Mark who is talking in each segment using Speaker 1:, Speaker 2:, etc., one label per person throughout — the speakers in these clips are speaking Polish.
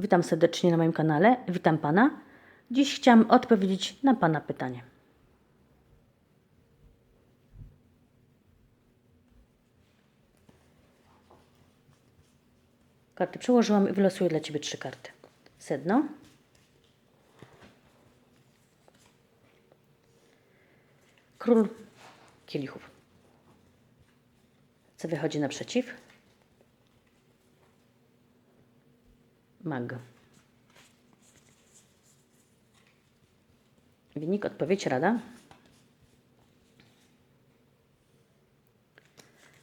Speaker 1: Witam serdecznie na moim kanale. Witam Pana. Dziś chciałam odpowiedzieć na Pana pytanie. Karty przełożyłam i wylosuję dla Ciebie trzy karty. Sedno. Król kielichów. Co wychodzi naprzeciw? Mag. Wynik, odpowiedź, rada.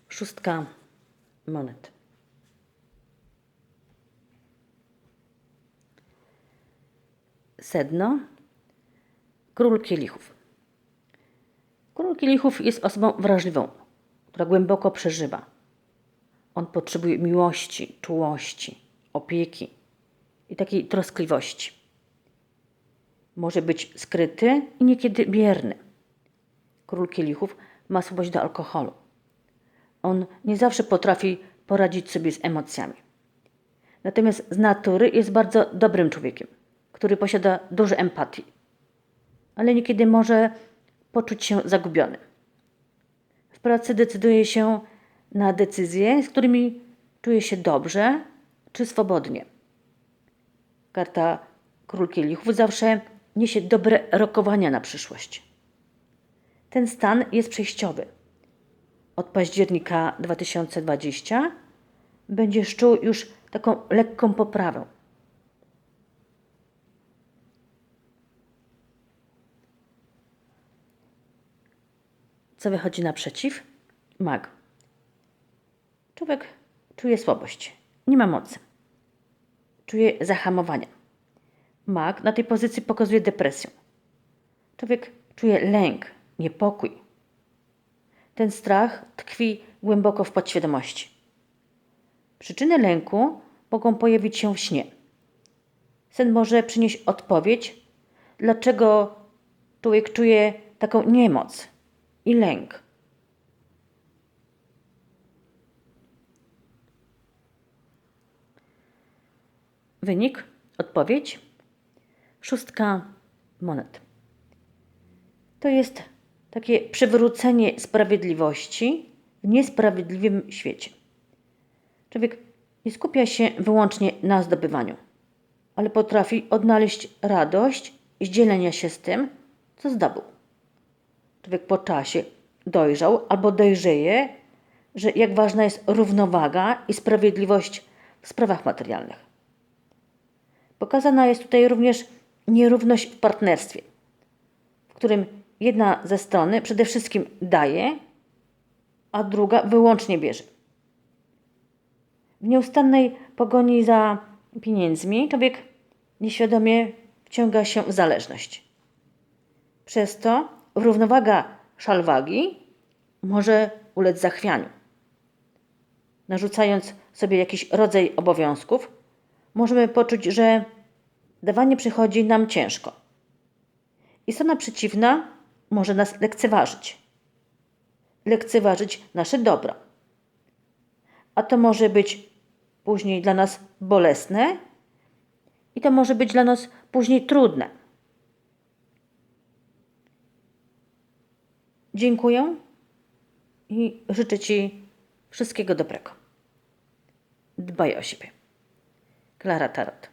Speaker 1: Szóstka monet. Sedno. Król kielichów. Król kielichów jest osobą wrażliwą, która głęboko przeżywa. On potrzebuje miłości, czułości, opieki i takiej troskliwości. Może być skryty i niekiedy bierny. Król kielichów ma słabość do alkoholu. On nie zawsze potrafi poradzić sobie z emocjami. Natomiast z natury jest bardzo dobrym człowiekiem, który posiada dużo empatii, ale niekiedy może poczuć się zagubiony. W pracy decyduje się na decyzje, z którymi czuje się dobrze czy swobodnie. Karta Król Kielichów zawsze niesie dobre rokowania na przyszłość. Ten stan jest przejściowy. Od października 2020 będziesz czuł już taką lekką poprawę. Co wychodzi naprzeciw? Mag. Człowiek czuje słabość, nie ma mocy. Czuje zahamowania. Mag na tej pozycji pokazuje depresję. Człowiek czuje lęk, niepokój. Ten strach tkwi głęboko w podświadomości. Przyczyny lęku mogą pojawić się w śnie. Sen może przynieść odpowiedź, dlaczego człowiek czuje taką niemoc i lęk. Wynik, odpowiedź. Szóstka monet. To jest takie przywrócenie sprawiedliwości w niesprawiedliwym świecie. Człowiek nie skupia się wyłącznie na zdobywaniu, ale potrafi odnaleźć radość z dzielenia się z tym, co zdobył. Człowiek po czasie dojrzał albo dojrzeje, że jak ważna jest równowaga i sprawiedliwość w sprawach materialnych. Pokazana jest tutaj również nierówność w partnerstwie, w którym jedna ze strony przede wszystkim daje, a druga wyłącznie bierze. W nieustannej pogoni za pieniędzmi człowiek nieświadomie wciąga się w zależność. Przez to równowaga szalwagi może ulec zachwianiu. Narzucając sobie jakiś rodzaj obowiązków, możemy poczuć, że dawanie przychodzi nam ciężko. I strona przeciwna może nas lekceważyć. Lekceważyć nasze dobro. A to może być później dla nas bolesne i to może być dla nas później trudne. Dziękuję i życzę Ci wszystkiego dobrego. Dbaj o siebie. Klara Tarot.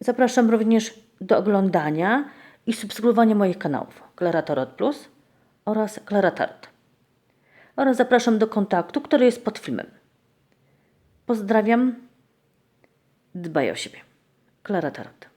Speaker 1: Zapraszam również do oglądania i subskrybowania moich kanałów Klara Tarot Plus oraz Klara Tarot. Oraz zapraszam do kontaktu, który jest pod filmem. Pozdrawiam. Dbaj o siebie. Klara Tarot.